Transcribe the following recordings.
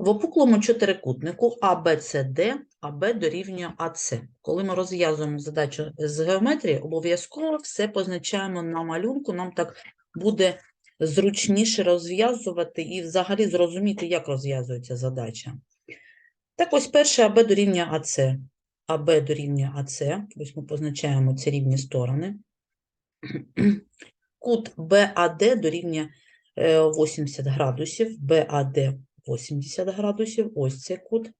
В опуклому чотирикутнику ABCD, АБ дорівнює АС. Коли ми розв'язуємо задачу з геометрії, обов'язково все позначаємо на малюнку, нам так буде зручніше розв'язувати і взагалі зрозуміти, як розв'язується задача. Так ось перше АБ дорівнює АС. АБ дорівнює АС, ось ми позначаємо ці рівні сторони. Кут БАД дорівнює е, 80 градусів, БАД 80 градусів, ось цей кут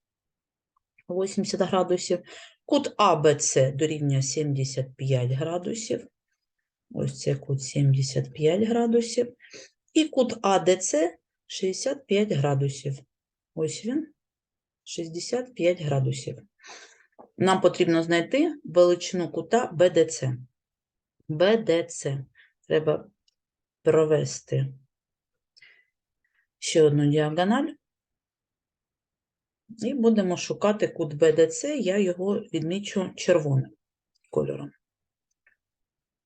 80 градусів. Кут АБЦ дорівнює 75 градусів, ось цей кут 75 градусів. І кут АДЦ 65 градусів. Ось він, 65 градусів. Нам потрібно знайти величину кута БДЦ. БДЦ. Треба провести ще одну діагональ. І будемо шукати кут БДЦ, я його відмічу червоним кольором.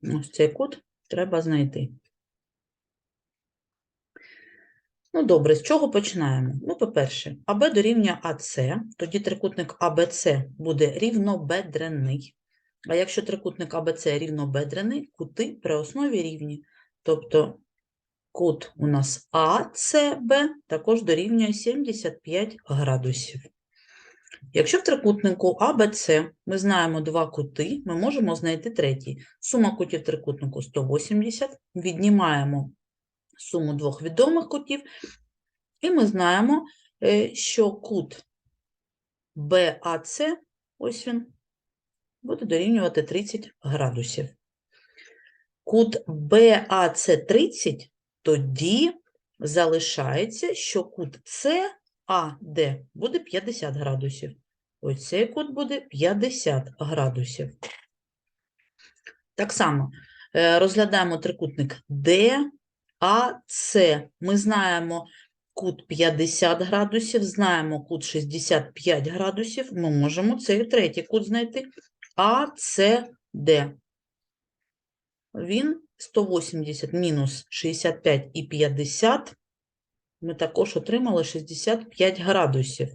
Ось цей кут треба знайти. Ну, добре, з чого починаємо? Ну, по-перше, АБ дорівнює АС, тоді трикутник АБЦ буде рівнобедрений. А якщо трикутник АБЦ рівнобедрений, кути при основі рівні. Тобто кут у нас АЦБ також дорівнює 75 градусів. Якщо в трикутнику АБЦ ми знаємо два кути, ми можемо знайти третій. Сума кутів трикутнику 180, віднімаємо суму двох відомих кутів, і ми знаємо, е, що кут БАЦ, ось він, буде дорівнювати 30 градусів. Кут БАЦ 30, тоді залишається, що кут САД буде 50 градусів. Ось цей кут буде 50 градусів. Так само е, розглядаємо трикутник ДАЦ. Ми знаємо кут 50 градусів, знаємо кут 65 градусів. Ми можемо цей третій кут знайти. АЦД. Він 180 мінус 65 і 50. Ми також отримали 65 градусів.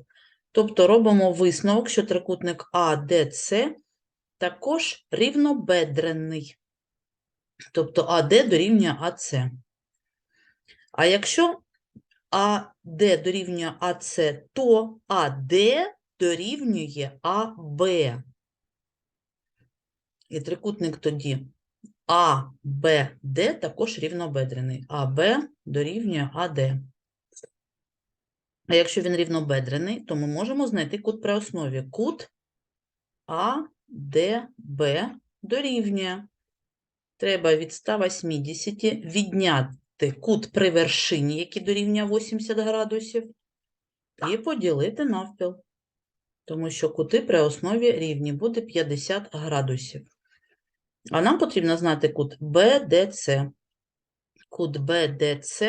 Тобто робимо висновок, що трикутник АДЦ також рівнобедрений. Тобто АД дорівнює АЦ. А якщо АД дорівнює АЦ, то АД дорівнює АБ. І трикутник тоді АБД також рівнобедрений. АБ дорівнює АД. А якщо він рівнобедрений, то ми можемо знайти кут при основі. Кут АДБ дорівнює. Треба від 180 відняти кут при вершині, який дорівнює 80 градусів, і поділити навпіл. Тому що кути при основі рівні буде 50 градусів. А нам потрібно знати кут БДЦ. Кут БДЦ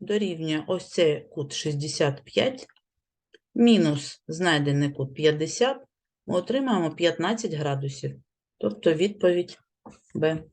дорівнює ось цей кут 65, мінус знайдений кут 50, ми отримаємо 15 градусів. Тобто відповідь Б.